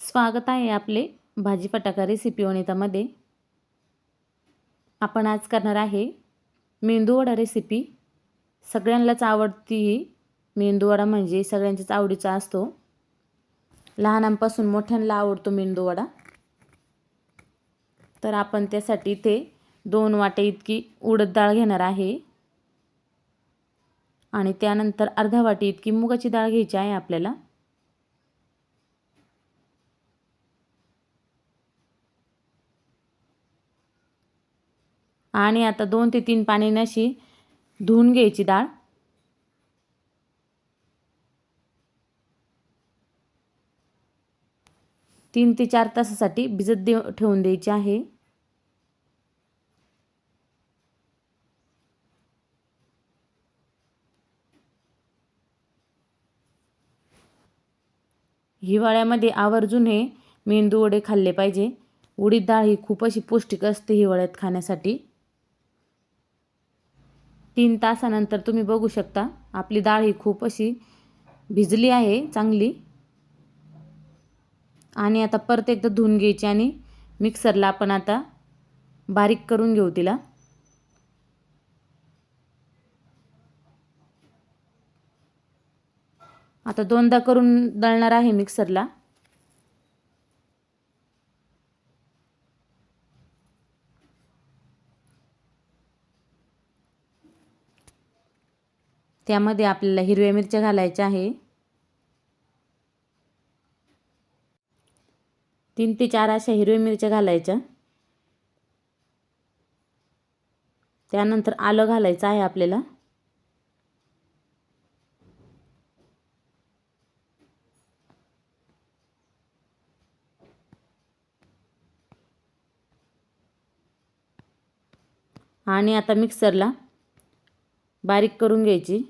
स्वागत आहे आपले भाजी फटाका रेसिपी वनितामध्ये. आपण आज करणार आहे मेंदूवडा रेसिपी सगळ्यांनाच आवडती ही मेंदूवडा म्हणजे सगळ्यांच्याच आवडीचा असतो. लहानांपासून मोठ्यांना आवडतो मेंदूवडा तर आपण त्यासाठी इथे दोन वाटे इतकी उडद डाळ घेणार आहे. आणि त्यानंतर अर्धा वाटी इतकी मुगाची डाळ घ्यायची आहे आपल्याला. आणि आता दोन ते तीन पाण्याने अशी धुवून घ्यायची डाळ. तीन ते चार तासासाठी भिजत दे ठेवून द्यायची आहे. हिवाळ्यामध्ये आवर्जून हे मेंदू वडे खाल्ले पाहिजे. उडीद डाळ ही खूप अशी पौष्टिक असते हिवाळ्यात खाण्यासाठी. तीन तासानंतर तुम्ही बघू शकता. आपली डाळ ही खूप अशी भिजली आहे चांगली. आणि आता परत एकदा धुवून घ्यायची आणि मिक्सरला आपण आता बारीक करून घेऊ तिला. आता दोनदा करून दळणार आहे मिक्सरला. त्यामध्ये आपल्याला हिरव्या मिरच्या घालायच्या आहे. तीन ते चार अशा हिरव्या मिरच्या घालायच्या. त्यानंतर आलं घालायचं आहे आपल्याला. आणि आता मिक्सरला बारीक करून घ्यायची.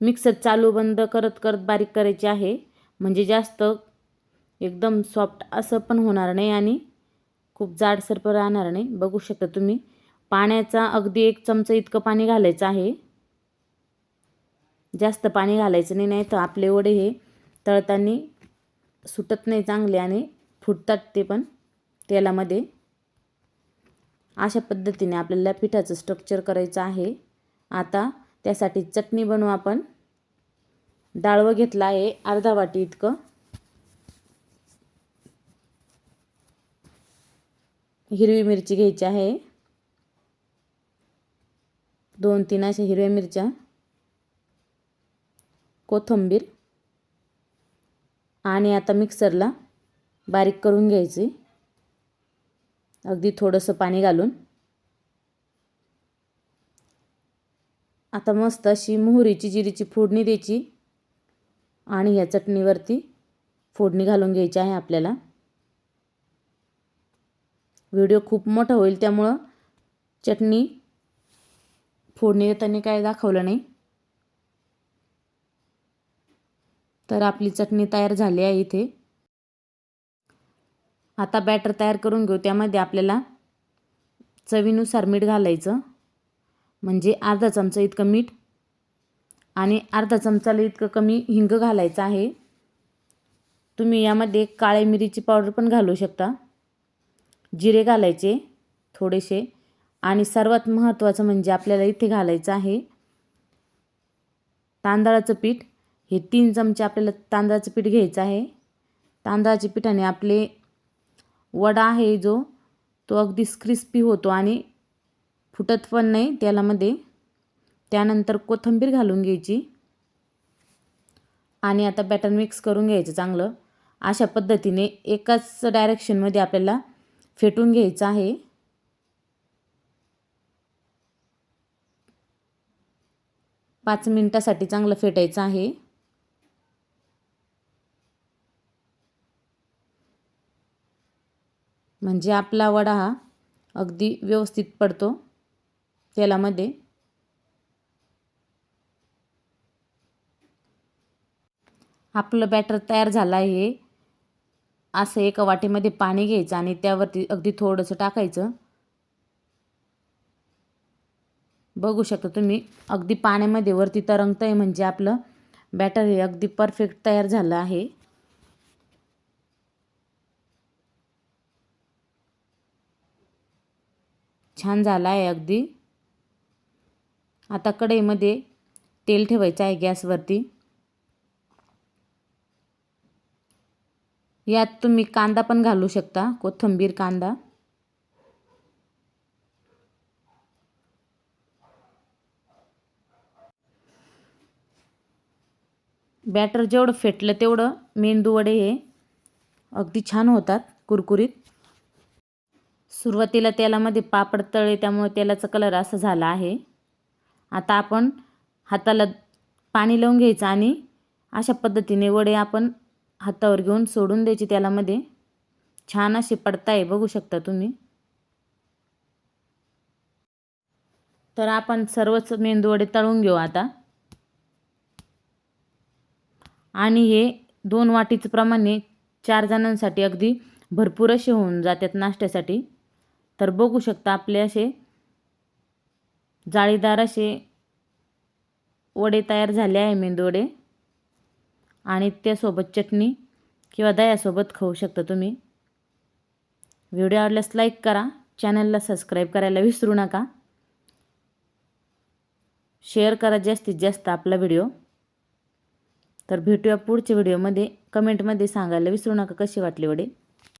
मिक्सर चालू बंद करत करत बारीक करायची आहे. म्हणजे जास्त एकदम सॉफ्ट असं पण होणार नाही आणि खूप जाडसर पण राहणार नाही. बघू शकता तुम्ही पाण्याचा अगदी एक चमचा इतकं पाणी घालायचं आहे. जास्त पाणी घालायचं नाही नाही तर आपले वडे हे तळताना सुटत नाही चांगले आणि फुटतात ते पण तेलामध्ये. अशा पद्धतीने आपल्याला पिठाचं स्ट्रक्चर करायचं आहे. आता त्यासाठी चटणी बनवू आपण. डाळवं घेतलं आहे अर्धा वाटी इतकं. हिरवी मिरची घ्यायची आहे. दोन तीन अशा हिरव्या मिरच्या. कोथिंबीर. आणि आता मिक्सरला बारीक करून घ्यायची. अगदी थोडंसं पाणी घालून. आता मस्त अशी मोहरीची जिरीची फोडणी द्यायची आणि ह्या चटणीवरती फोडणी घालून घ्यायची आहे आपल्याला. व्हिडिओ खूप मोठा होईल त्यामुळं चटणी फोडणी देताना काय दाखवलं नाही. तर आपली चटणी तयार झाली आहे इथे. आता बॅटर तयार करून घेऊ त्यामध्ये आपल्याला चवीनुसार मीठ घालायचं. म्हणजे अर्धा चमचा इतकं मीठ आणि अर्धा चमचाला इतकं कमी हिंग घालायचं आहे. तुम्ही यामध्ये काळे मिरीची पावडर पण घालू शकता. जिरे घालायचे थोडेसे आणि सर्वात महत्त्वाचं म्हणजे आपल्याला इथे घालायचं आहे तांदळाचं पीठ. हे तीन चमचे आपल्याला तांदळाचं पीठ घ्यायचं आहे. तांदळाच्या पिठाने आपले वडा आहे जो तो अगदी क्रिस्पी होतो आणि फुटत पण नाही तेलामध्ये. त्यानंतर कोथिंबीर घालून घ्यायची. आणि आता बॅटर मिक्स करून घ्यायचं चांगलं. अशा पद्धतीने एकाच डायरेक्शनमध्ये आपल्याला फेटून घ्यायचं आहे. पाच मिनटासाठी चांगलं फेटायचं आहे. म्हणजे आपला वडा हा अगदी व्यवस्थित पडतो. तेलामध्ये. आपलं बॅटर तयार झालं आहे. असं एका वाटीमध्ये पाणी घ्यायचं आणि त्यावरती अगदी थोडंसं टाकायचं. बघू शकता तुम्ही अगदी पाण्यामध्ये वरती तरंगत आहे म्हणजे आपलं बॅटर हे अगदी परफेक्ट तयार झालं आहे. छान झालं आहे अगदी. आता कढईमध्ये तेल ठेवायचं आहे गॅसवरती. यात तुम्ही कांदा पण घालू शकता कोथिंबीर कांदा. बॅटर जेवढं फेटलं तेवढं मेंदू वडे हे अगदी छान होतात कुरकुरीत. सुरुवातीला तेलामध्ये पापड तळे त्यामुळे तेलाचा कलर असा झाला आहे. आता आपण हाताला पाणी लावून घ्यायचं आणि अशा पद्धतीने वडे आपण हातावर घेऊन सोडून द्यायचे मध्ये छान असे पडताय बघू शकता तुम्ही. तर आपण सर्वच मेंदूवडे तळून घेऊ आता. आणि हे दोन वाटीचं प्रमाणे चार जणांसाठी अगदी भरपूर असे होऊन जातात नाश्त्यासाठी. तर बघू शकता आपले असे जाळीदार असे वडे तयार झाले आहे मेंदूवडे. आणि त्यासोबत चटणी किंवा दह्यासोबत खाऊ शकता तुम्ही. व्हिडिओ आवडल्यास लाईक करा. चॅनलला सबस्क्राईब करायला विसरू नका. शेअर करा जास्तीत जास्त आपला व्हिडिओ तर भेटूया पुढच्या व्हिडिओमध्ये कमेंटमध्ये सांगायला विसरू नका कसे वाटले वडे.